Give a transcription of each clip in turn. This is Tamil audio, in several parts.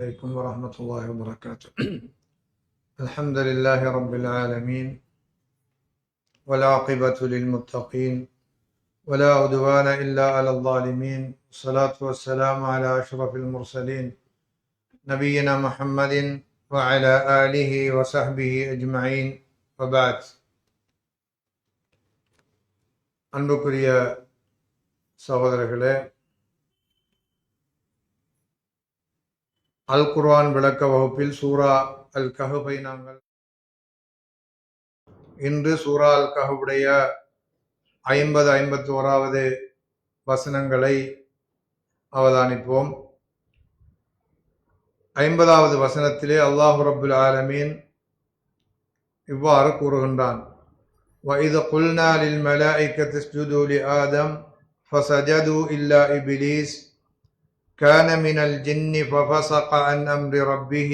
عليكم ورحمة الله وبركاته. الحمد لله رب العالمين والعاقبة للمتقين ولا عدوان إلا على الظالمين والصلاة والسلام على أشرف المرسلين نبينا محمد وعلى آله وصحبه أجمعين. وبعد أنبكريا سهودرகளே அல் குர்ஆன் விளக்க வகுப்பில் சூரா அல் கஹபை நாங்கள் இன்று சூரா அல் கஹபுடைய ஐம்பது ஐம்பத்தி ஓராவது வசனங்களை அவதானிப்போம் ஐம்பதாவது வசனத்திலே அல்லாஹு ரபுல் ஆலமீன் இவ்வாறு கூறுகின்றான் وَإِذْ قُلْنَا لِلْمَلَائِكَةِ اسْجُدُوا لِآدَمَ فَسَجَدُوا إِلَّا إِبْلِيسَ كان من الجن ففسق عن امر ربه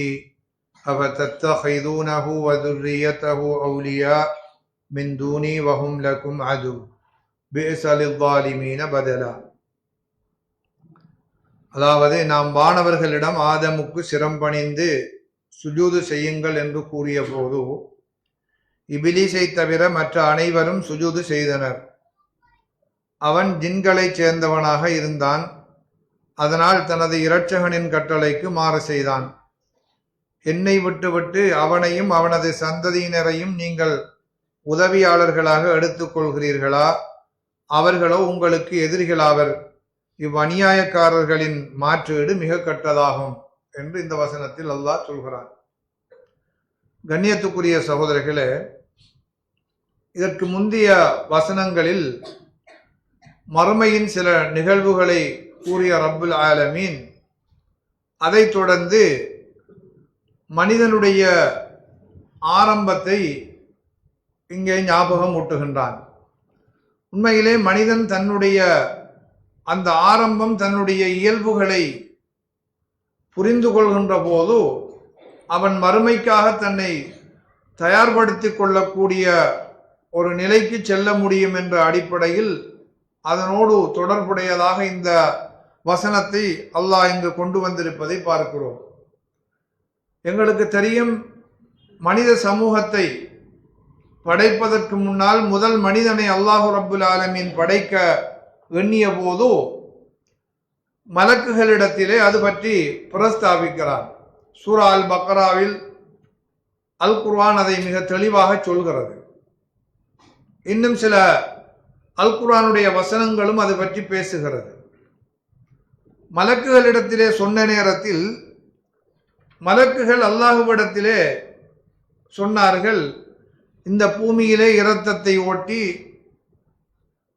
افتتخذونه وذريته اولياء من دوني وهم لكم عدو بئس للظالمين بدلا அதாவது நாம் வானவர்களிடம் ஆதமுக்கு சிரம் பணிந்து சுஜூது செய்யுங்கள் என்று கூறிய போது இபிலிசை தவிர மற்ற அனைவரும் சுஜூது செய்தனர் அவன் ஜின்களைச் சேர்ந்தவனாக இருந்தான் அதனால் தனது இரட்சகனின் கட்டளைக்கு மாறு செய்தான். என்னை விட்டுவிட்டு அவனையும் அவனது சந்ததியினரையும் நீங்கள் உதவியாளர்களாக எடுத்துக்கொள்கிறீர்களா அவர்களோ உங்களுக்கு எதிரிகளாவர். இவ்வநியாயக்காரர்களின் மாற்றீடு மிக கட்டதாகும் என்று இந்த வசனத்தில் அல்லாஹ் சொல்கிறான். கண்ணியத்துக்குரிய சகோதரர்களே இதற்கு முந்தைய வசனங்களில் மறுமையின் சில நிகழ்வுகளை கூறிய ரப்புல் ஆலமீன் அதைத் தொடர்ந்து மனிதனுடைய ஆரம்பத்தை இங்கே ஞாபகம் ஊட்டுகின்றான். உண்மையிலே மனிதன் தன்னுடைய அந்த ஆரம்பம் தன்னுடைய இயல்புகளை புரிந்து கொள்கின்ற போது அவன் மறுமைக்காக தன்னை தயார்படுத்தி கொள்ளக்கூடிய ஒரு நிலைக்கு செல்ல முடியும் என்ற அடிப்படையில் அதனோடு தொடர்புடையதாக இந்த வசனத்தை அல்லாஹ் இங்கு கொண்டு வந்திருப்பதை பார்க்கிறோம். எங்களுக்கு தெரியும் மனித சமூகத்தை படைப்பதற்கு முன்னால் முதல் மனிதனை அல்லாஹு ரபுல் ஆலமீன் படைக்க எண்ணிய போது மலக்குகளிடத்திலே அது பற்றி பிரஸ்தாபிக்கிறார் சூரா அல் பக்ராவில் அல் குர்ஆன் அதை மிக தெளிவாக சொல்கிறது. இன்னும் சில அல் குர்ஆனுடைய வசனங்களும் அது பற்றி பேசுகிறது. மலக்குகளிடத்திலே சொன்ன நேரத்தில் மலக்குகள் அல்லாஹுவிடத்திலே சொன்னார்கள் இந்த பூமியிலே இரத்தத்தை ஓட்டி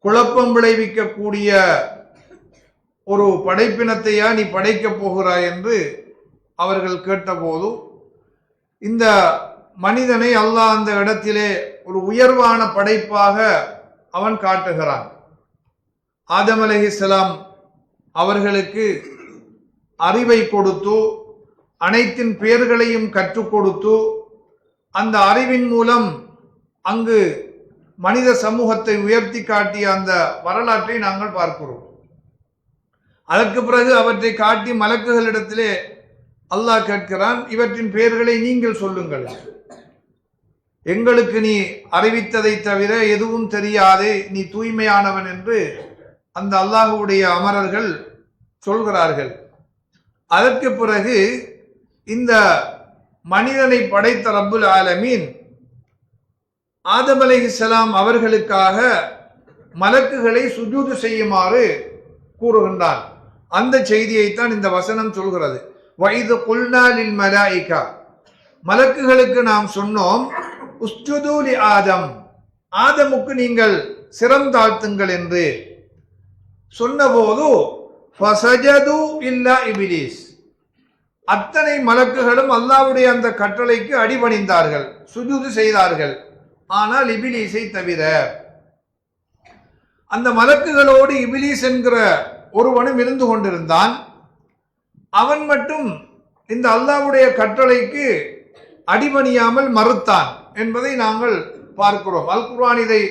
குழப்பம் விளைவிக்கக்கூடிய ஒரு படைப்பினத்தையா நீ படைக்கப் போகிறாய் என்று அவர்கள் கேட்டபோது இந்த மனிதனை அல்லாஹ் அந்த இடத்திலே ஒரு உயர்வான படைப்பாக அவன் காட்டுகிறான். ஆதம் அலஹிஸ்லாம் அவர்களுக்கு அறிவை கொடுத்து அனைத்தின் பெயர்களையும் கற்றுக் கொடுத்து அந்த அறிவின் மூலம் அங்கு மனித சமூகத்தை உயர்த்தி காட்டிய அந்த வரலாற்றை நாங்கள் பார்க்கிறோம். அதற்கு பிறகு அவற்றை காட்டி மலக்குகளிடத்திலே அல்லாஹ் கேட்கிறான் இவற்றின் பெயர்களை நீங்கள் சொல்லுங்கள். எங்களுக்கு நீ அறிவித்ததை தவிர எதுவும் தெரியாதே நீ தூய்மையானவன் என்று அந்த அல்லாஹுடைய அமரர்கள் சொல்கிறார்கள். அதற்கு பிறகு இந்த மனிதனை படைத்த ரப்புல் ஆலமீன் ஆதம் அலைஹிஸ்ஸலாம் அவர்களுக்காக மலக்குகளை சுஜூது செய்யுமாறு கூறுகின்றான். அந்த செய்தியைத்தான் இந்த வசனம் சொல்கிறது. வயது குல்நாலில் மலாய்கா. மலக்குகளுக்கு நாம் சொன்னோம் உஸ்துதூலி ஆதம். ஆதமுக்கு நீங்கள் சிரம் தாழ்த்துங்கள் என்று. சொன்னபோது ஃபசஜது இல்லா இபிலிஸ். அத்தனை மலக்குகளும் அல்லாவுடைய அந்த கட்டளைக்கு அடிபணிந்தார்கள் சுஜூது செய்தார்கள். ஆனால் இபிலிஸை தவிர அந்த மலக்குகளோடு இபிலிஸ் என்கிற ஒருவனும் இருந்து கொண்டிருந்தான். அவன் மட்டும் இந்த அல்லாவுடைய கட்டளைக்கு அடிபணியாமல் மறுத்தான் என்பதை நாங்கள் பார்க்கிறோம். அல் குர்ஆன் இதை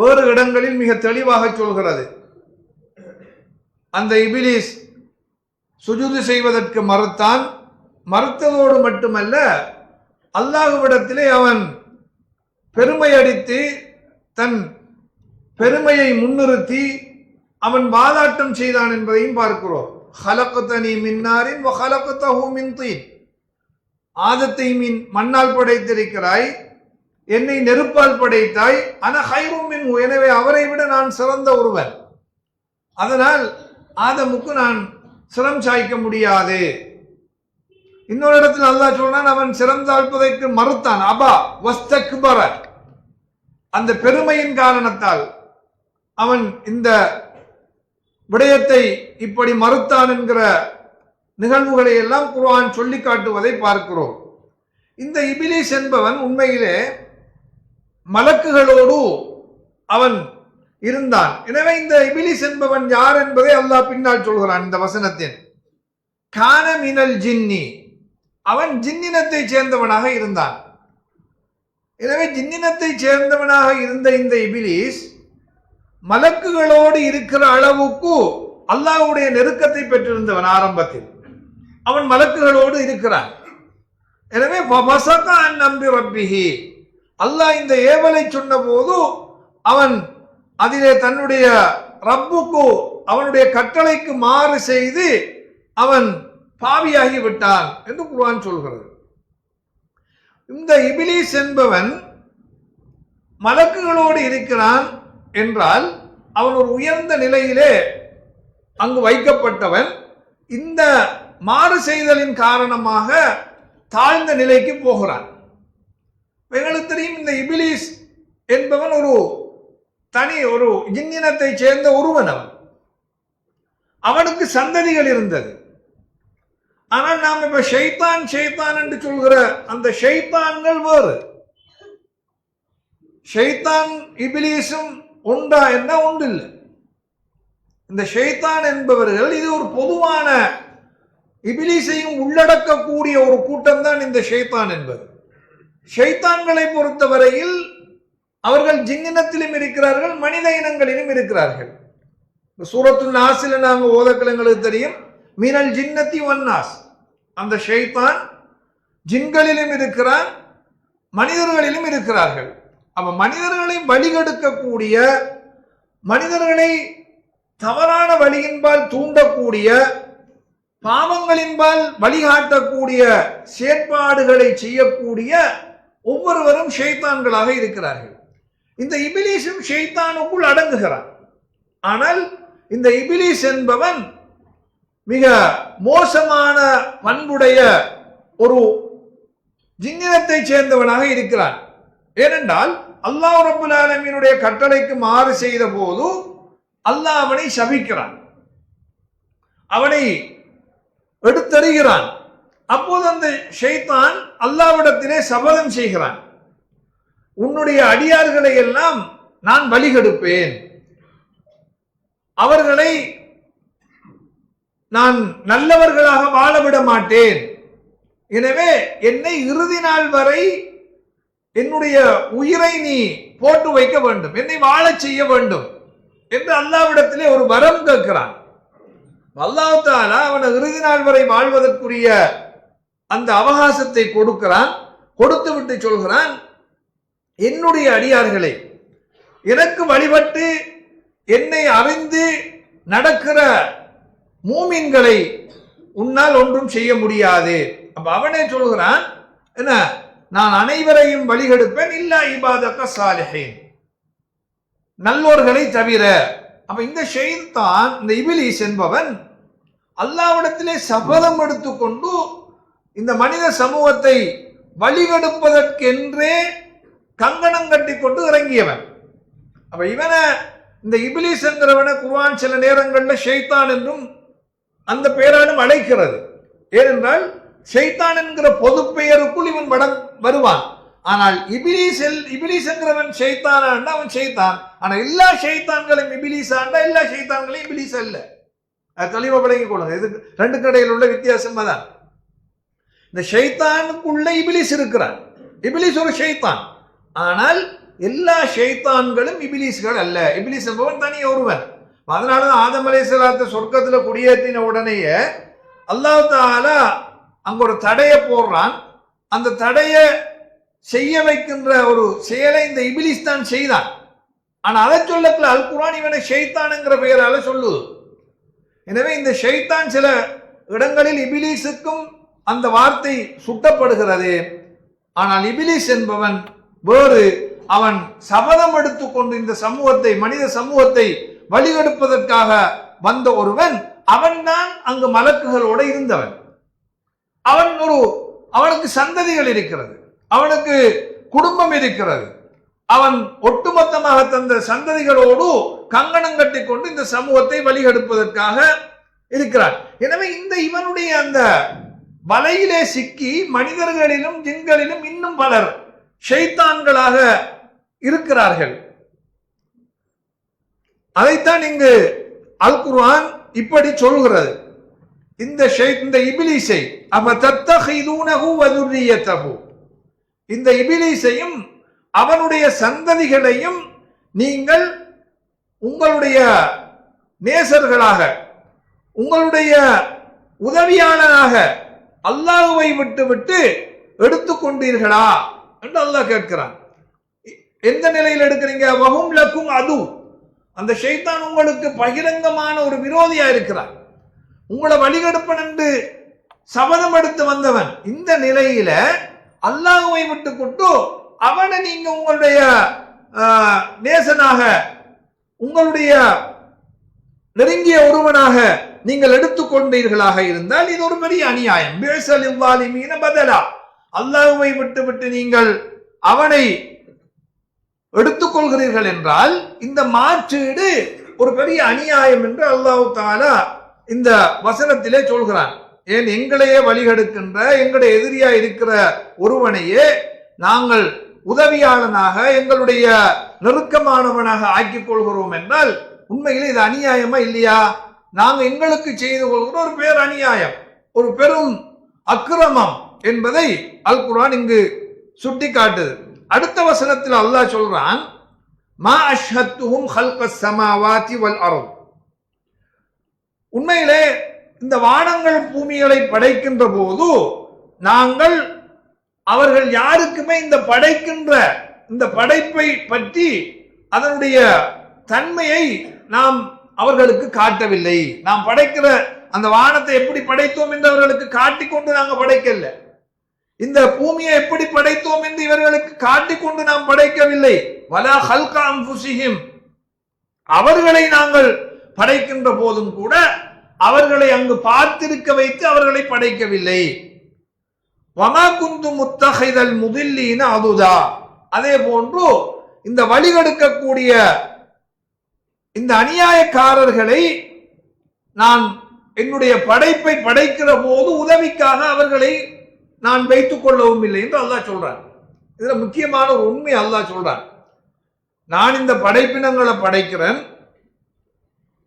வேறு இடங்களில் மிக தெளிவாக சொல்கிறது. அந்த இபிலிஸ் சுஜூது செய்வதற்கு மறுத்தான் மறுத்ததோடு மட்டுமல்ல அல்லாஹுவிடத்திலே அவன் பெருமை அடித்து தன் பெருமையை முன்னிறுத்தி அவன் வாதாட்டம் செய்தான் என்பதையும் பார்க்கிறோம். ஹலக்குத்தனி மின்னாரின் ஹலக்கத்தஹூ மின் தீன். ஆதத்தை மீன் மண்ணால் படைத்திருக்கிறாய் என்னை நெருப்பால் படைத்தாய் அன ஹைரும் மின் எனவே அவரை விட நான் சிறந்த ஒருவன். அதனால் ஆதமுக்கு நான் சிரம் சாய்க்க முடியாது. இன்னொரு இடத்தில் அல்லாஹ் சொல்றான் அவன் சிறந்தாழ்ப்பதற்கு மறுத்தான். அபா வஸ்தக்பர. அந்த பெருமையின் காரணத்தால் அவன் இந்த விடயத்தை இப்படி மறுத்தான் என்கிற நிகழ்வுகளை எல்லாம் குர்ஆன் சொல்லி காட்டுவதை பார்க்கிறோம். இந்த இபிலிஸ் என்பவன் உண்மையிலே மலக்குகளோடு அவன் இருந்தான். எனவே இந்த இபிலிஸ் என்பவன் யார் என்பதை அல்லாஹ் பின்னால் சொல்கிறான் இந்த வசனத்தின் கான மினல் ஜின்னி. அவன் ஜின்னினத்தை சேர்ந்தவனாக இருந்தான். எனவே ஜின்னினத்தை சேர்ந்தவனாக இருந்த இந்த இபிலிஸ் மலக்குகளோடு இருக்கிற அளவுக்கு அல்லாஹ்வுடைய நெருக்கத்தை பெற்றிருந்தவன் ஆரம்பத்தில். அவன் மலக்குகளோடு இருக்கிறான். எனவே நம்பி ரப்பிஹி. அல்லாஹ் இந்த ஏவலை சொன்னபோது அவன் அதிலே தன்னுடைய ரப்புக்கு அவனுடைய கட்டளைக்கு மாறு செய்து அவன் பாவியாகி விட்டான் என்று குர்ஆன் சொல்கிறது. இந்த இபிலிஸ் என்பவன் மலக்குகளோடு இருக்கிறான் என்றால் அவன் ஒரு உயர்ந்த நிலையிலே அங்கு வைக்கப்பட்டவன். இந்த மாறு செய்தலின் காரணமாக தாழ்ந்த நிலைக்கு போகிறான். எங்களுக்கு தெரியும் இந்த இபிலிஸ் என்பவன் ஒரு தனி ஒரு ஜின்னினத்தை சேர்ந்த ஒருவன் அவன் அவனுக்கு சந்ததிகள் இருந்தது. ஆனால் நாம் இப்ப ஷைத்தான் ஷைத்தான் என்று சொல்கிற அந்த ஷைத்தான்கள் வேறு. ஷைத்தான் இபிலீஸும் உண்டா என்ன உண்டு இல்லை இந்த ஷைத்தான் என்பவர்கள் இது ஒரு பொதுவான இபிலிசையும் உள்ளடக்கக்கூடிய ஒரு கூட்டம் தான் இந்த ஷைத்தான் என்பது. ஷைத்தான்களை பொறுத்தவரையில் அவர்கள் ஜிங்கினத்திலும் இருக்கிறார்கள் மனித இனங்களிலும் இருக்கிறார்கள். சூரத்து நாசில நாங்கள் ஓதக்கலங்களுக்கு தெரியும். மீனல் ஜின்னத்தி ஒன்னாஸ் அந்த ஷைத்தான் ஜின்களிலும் இருக்கிறான் மனிதர்களிலும் இருக்கிறார்கள். அப்ப மனிதர்களை வழிகெடுக்கக்கூடிய மனிதர்களை தவறான வழியின்பால் தூண்டக்கூடிய பாவங்களின்பால் வழிகாட்டக்கூடிய செயற்பாடுகளை செய்யக்கூடிய ஒவ்வொருவரும் ஷைத்தான்களாக இருக்கிறார்கள். இந்த இபிலிஸும் ஷைத்தானுக்குள் அடங்குகிறான். ஆனால் இந்த இபிலிஸ் என்பவன் மிக மோசமான பண்புடைய ஒரு ஜின்னினத்தை சேர்ந்தவனாக இருக்கிறான். ஏனென்றால் அல்லாஹ் ரபுல் ஆலமீனுடைய கட்டளைக்கு மாறு செய்த போது அல்லாஹ் அவனை சபிக்கிறான். அவனை எடுத்தறிகிறான். அப்போது அந்த ஷைத்தான் அல்லாவிடத்திலே சபதம் செய்கிறான். உன்னுடைய அடியார்களை எல்லாம் நான் வழிகெடுப்பேன். அவர்களை நான் நல்லவர்களாக வாழ விட மாட்டேன் எனவே என்னை இறுதி நாள் வரை என்னுடைய உயிரை நீ போட்டு வைக்க வேண்டும். என்னை வாழச் செய்ய வேண்டும் என்று அல்லாவிடத்திலே ஒரு வரம் கேட்கிறான். அல்லாஹால அவனை இறுதி நாள் வரை வாழ்வதற்குரிய அந்த அவகாசத்தை கொடுக்கிறான் கொடுத்து விட்டு சொல்கிறான் என்னுடைய அடியார்களை எனக்கு வழிபட்டு என்னை அறிந்து நடக்கிற மூமின்களை உன்னால் ஒன்றும் செய்ய முடியாது. அப்ப அவனே சொல்கிறான் என்ன நான் அனைவரையும் வழிகெடுப்பேன் இல்லா இபாதக்க சாலிஹேன். நல்லோர்களை தவிர அப்ப இந்த ஷெய்தான் இந்த இபிலிஸ் என்பவன் அல்லாவிடத்திலே சபதம் எடுத்துக்கொண்டு இந்த மனித சமூகத்தை வழிகெடுப்பதற்கென்றே கங்கணம் கட்டி கொண்டு இறங்கியவன். அப்ப இவனை இந்த இபிலிஸ் என்கிறவனை குர்வான் சில நேரங்களில் ஷைத்தான் என்றும் அந்த பெயராலும் அழைக்கிறது. ஏனென்றால் ஷைத்தான் என்கிற பொது பெயருக்குள் இவன் வடம் வருவான். ஆனால் இபிலிஸ் எல் இபிலிஸ் என்கிறவன் ஷைத்தானா அவன் ஷைத்தான். ஆனால் எல்லா ஷைத்தான்களும் இபிலிஸ் ஆண்டா எல்லா ஷைத்தான்களையும் இபிலிஸ் அல்ல. அது தெளிவாக விளங்கிக் கொள்ளுங்க. இது ரெண்டு கடையில் உள்ள வித்தியாசம் தான் இந்த ஷைத்தானுக்குள்ள இபிலிஸ் இருக்கிறான். இபிலிஸ் ஒரு ஷைத்தான். ஆனால் எல்லா ஷைத்தான்களும் இபிலிஸ்கள் அல்ல. இபிலிஸ் என்பவன் தனி ஒருவன். அதனால தான் ஆதம் அலைசலாத்த சொர்க்கத்தில் குடியேற்றின உடனேயே அல்லாஹ் தாலா அங்கே ஒரு தடையை போடுறான். அந்த தடையை செய்ய வைக்கின்ற ஒரு செயலை இந்த இபிலிஸ் தான் செய்தான். ஆனால் அதை சொல்லத்தில் அல் குரான் இவனை ஷெய்தானுங்கிற பெயரால சொல்லுது. எனவே இந்த ஷெய்தான் சில இடங்களில் இபிலிஸுக்கும் அந்த வார்த்தை சுட்டப்படுகிறது. ஆனால் இபிலிஸ் என்பவன் வேறு அவன் சபதம் எடுத்துக்கொண்டு இந்த சமூகத்தை மனித சமூகத்தை வழிகெடுப்பதற்காக வந்த ஒருவன் அவன்தான் அங்கு மலக்குகளோட இருந்தவன். அவன் ஒரு அவனுக்கு சந்ததிகள் இருக்கிறது அவனுக்கு குடும்பம் இருக்கிறது. அவன் ஒட்டுமொத்தமாக தந்த சந்ததிகளோடு கங்கணம் கட்டி கொண்டு இந்த சமூகத்தை வழிகெடுப்பதற்காக இருக்கிறான். எனவே இந்த இவனுடைய அந்த வலையிலே சிக்கி மனிதர்களிலும் ஜின்களிலும் இன்னும் பலர் ஷைத்தான்களாக இருக்கிறார்கள். அதைத்தான் இங்கு அல் குர்ஆன் இப்படி சொல்கிறது. இந்த இந்த இபிலிசை அவ தத்தஹிதூனஹு வதுர்ரியத்தஹு. இந்த இபிலிசையும் அவனுடைய சந்ததிகளையும் நீங்கள் உங்களுடைய நேசர்களாக உங்களுடைய உதவியாளராக அல்லாஹுவை விட்டு விட்டு எடுத்துக்கொண்டீர்களா? என்று அல்லாஹ் கேட்கிறான். எந்த நிலையில் எடுக்கிறீங்க? வகும் லக்கும் அது. அந்த ஷைத்தான் உங்களுக்கு பகிரங்கமான ஒரு விரோதியா இருக்கிறார். உங்களை வழிகெடுப்பன் என்று சபதம் எடுத்து வந்தவன் இந்த நிலையில அல்லாஹுவை விட்டு கொண்டு அவனை நீங்க உங்களுடைய நேசனாக உங்களுடைய நெருங்கிய ஒருவனாக நீங்கள் எடுத்துக்கொண்டீர்களாக இருந்தால் இது ஒரு பெரிய அநியாயம். பேசல் மீன பதிலா. அல்லாஹுவை விட்டு விட்டு நீங்கள் அவனை எடுத்துக்கொள்கிறீர்கள் என்றால் இந்த மாற்றீடு ஒரு பெரிய அநியாயம் என்று அல்லாஹு தாலா இந்த வசனத்திலே சொல்கிறான். ஏன் எங்களையே வழிகெடுக்கின்ற எங்களுடைய எதிரியா இருக்கிற ஒருவனையே நாங்கள் உதவியாளனாக எங்களுடைய நெருக்கமானவனாக ஆக்கிக் கொள்கிறோம் என்றால் உண்மையில் இது அநியாயமா இல்லையா? நாங்கள் எங்களுக்கு செய்து கொள்கிற ஒரு பேர் அநியாயம் ஒரு பெரும் அக்கிரமம் என்பதை அல் குரான் இங்கு சுட்டி காட்டுது அடுத்த வசனத்தில் அல்லாஹ் சொல்றான் மா அஷ்ஹத்துஹும் ஹல்க சமாவாதி வல் அருள் உண்மையிலே இந்த வானங்கள் பூமிகளை படைக்கின்ற போது நாங்கள் அவர்கள் யாருக்குமே இந்த படைக்கின்ற இந்த படைப்பை பற்றி அதனுடைய தன்மையை நாம் அவர்களுக்கு காட்டவில்லை. நாம் படைக்கிற அந்த வானத்தை எப்படி படைத்தோம் என்று அவர்களுக்கு காட்டிக்கொண்டு நாங்கள் படைக்கல. இந்த பூமியை எப்படி படைத்தோம் என்று இவர்களுக்கு காட்டிக்கொண்டு நாம் படைக்கவில்லை. வலா ஹல்கா அன்புசிஹிம் அவர்களை நாங்கள் படைக்கின்ற போதும் கூட அவர்களை அங்கு பார்த்திருக்க வைத்து அவர்களை படைக்கவில்லை. வமா குந்து முத்தகைதல் முதில்லின்னு அதுதா. அதே போன்று இந்த வழிகெடுக்கக்கூடிய இந்த அநியாயக்காரர்களை நான் என்னுடைய படைப்பை படைக்கிற போது உதவிக்காக அவர்களை நான் வைத்துக் கொள்ளவும் இல்லை என்று அல்லாஹ் சொல்றான். இதுல முக்கியமான ஒரு உண்மை அல்லாஹ் சொல்றான். நான் இந்த படைப்பினங்களை படைக்கிறேன்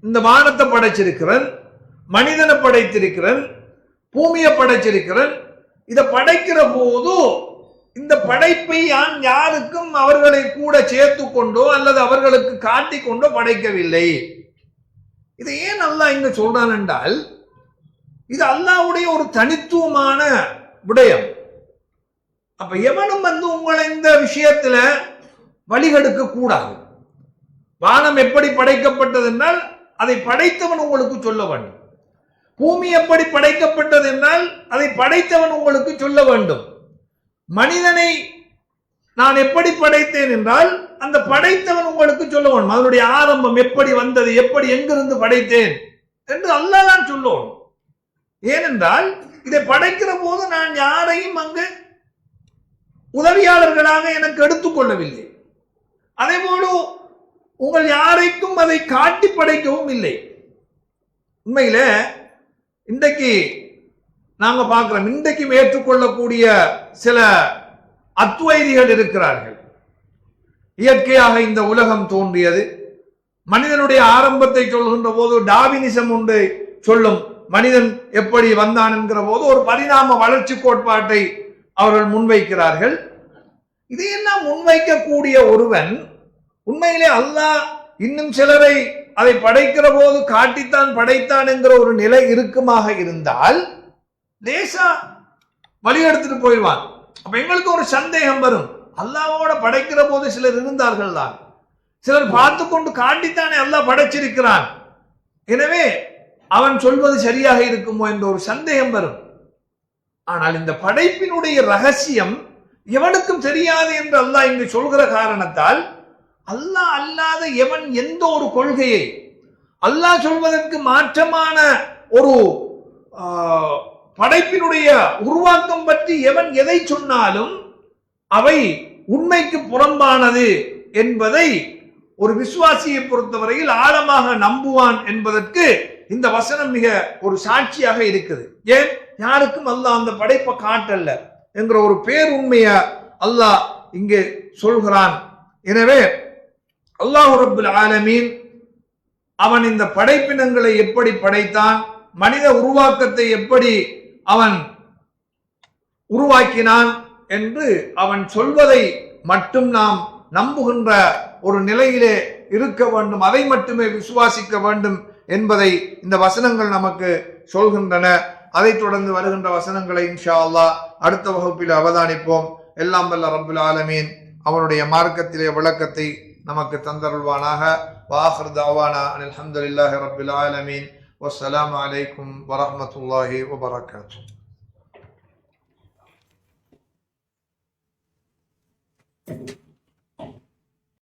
இந்த வானத்தை படைச்சிருக்கிறேன் மனிதனை படைத்திருக்கிறேன் பூமியை படைச்சிருக்கிறேன் இதை படைக்கிற போது இந்த படைப்பை யான் யாருக்கும் அவர்களை கூட சேர்த்து கொண்டோ அல்லது அவர்களுக்கு காட்டி கொண்டோ படைக்கவில்லை. இதை ஏன் அல்லாஹ் இங்க சொல்றான் என்றால் இது அல்லாவுடைய ஒரு தனித்துவமான விடயம். அப்ப எவனும் வந்து உங்களை இந்த விஷயத்துல வழிகெடுக்க கூடாது. வானம் எப்படி படைக்கப்பட்டது என்றால் அதை படைத்தவன் உங்களுக்கு சொல்ல வேண்டும். பூமி எப்படி படைக்கப்பட்டது என்றால் அதை படைத்தவன் உங்களுக்கு சொல்ல வேண்டும். மனிதனை நான் எப்படி படைத்தேன் என்றால் அந்த படைத்தவன் உங்களுக்கு சொல்ல வேண்டும். அதனுடைய ஆரம்பம் எப்படி வந்தது எப்படி எங்கிருந்து படைத்தேன் என்று அல்லாஹ் சொல்லுவோம் ஏனென்றால் இதை படைக்கிற போது நான் யாரையும் அங்கு உதவியாளர்களாக எனக்கு எடுத்துக்கொள்ளவில்லை அதே போல உங்கள் யாரைக்கும் அதை காட்டி படைக்கவும் இல்லை. உண்மையில இன்றைக்கு நாங்க பார்க்கிறோம் இன்றைக்கும் ஏற்றுக்கொள்ளக்கூடிய சில அத்வைதிகள் இருக்கிறார்கள். இயற்கையாக இந்த உலகம் தோன்றியது. மனிதனுடைய ஆரம்பத்தை சொல்கின்ற போது டாவினிசம் உண்டு சொல்லும் மனிதன் எப்படி வந்தான் என்கிற போது ஒரு பரிணாம வளர்ச்சி கோட்பாட்டை அவர்கள் முன்வைக்கிறார்கள். இதையெல்லாம் முன்வைக்கக்கூடிய ஒருவன் உண்மையிலே அல்லாஹ் இன்னும் சிலரை அதை படைக்கிற போது காட்டித்தான் படைத்தான் என்கிற ஒரு நிலை இருக்குமாக இருந்தால் லேசா வழி எடுத்துட்டு போயிடுவான். அப்ப எங்களுக்கு ஒரு சந்தேகம் வரும். அல்லாவோட படைக்கிற போது சிலர் இருந்தார்கள் தான் சிலர் பார்த்து கொண்டு காட்டித்தானே அல்லாஹ் படைச்சிருக்கிறான். எனவே அவன் சொல்வது சரியாக இருக்குமோ என்ற ஒரு சந்தேகம் வரும். ஆனால் இந்த படைப்பினுடைய ரகசியம் எவனுக்கும் தெரியாது என்று அல்லாஹ் இங்கு சொல்கிற காரணத்தால் அல்லாஹ் அல்லாத எவன் எந்த ஒரு கொள்கையை அல்லாஹ் சொல்வதற்கு மாற்றமான ஒரு படைப்பினுடைய உருவாக்கம் பற்றி எவன் எதை சொன்னாலும் அவை உண்மைக்கு புறம்பானது என்பதை ஒரு விசுவாசியை பொறுத்தவரையில் ஆழமாக நம்புவான் என்பதற்கு இந்த வசனம் மிக ஒரு சாட்சியாக இருக்குது. ஏன்? யாருக்கும் அல்லாஹ் அந்த படைப்பை காட்டல்ல என்கிற ஒரு பேருண்மைய அல்லாஹ் இங்கே சொல்கிறான். எனவே அல்லாஹ் ரபுல் ஆலமீன் அவன் இந்த படைப்பினங்களை எப்படி படைத்தான் மனித உருவாக்கத்தை எப்படி அவன் உருவாக்கினான் என்று அவன் சொல்வதை மட்டும் நாம் நம்புகின்ற ஒரு நிலையிலே இருக்க வேண்டும் அதை மட்டுமே விசுவாசிக்க வேண்டும் என்பதை இந்த வசனங்கள் நமக்கு சொல்கின்றன. அதைத் தொடர்ந்து வருகின்ற வசனங்களை இன்ஷா அல்லா அடுத்த வகுப்பில் அவதானிப்போம். எல்லாம் வல்ல ரபுல் ஆலமீன். அவனுடைய மார்க்கத்திலே விளக்கத்தை நமக்கு தந்தருள்வானாக. வாஹர் தாவானா அலமதுல்லாஹி ரபுல் ஆலமீன். வசலாம் அலைக்கும் வரமத்துல்லாஹி வபரகாத்தூ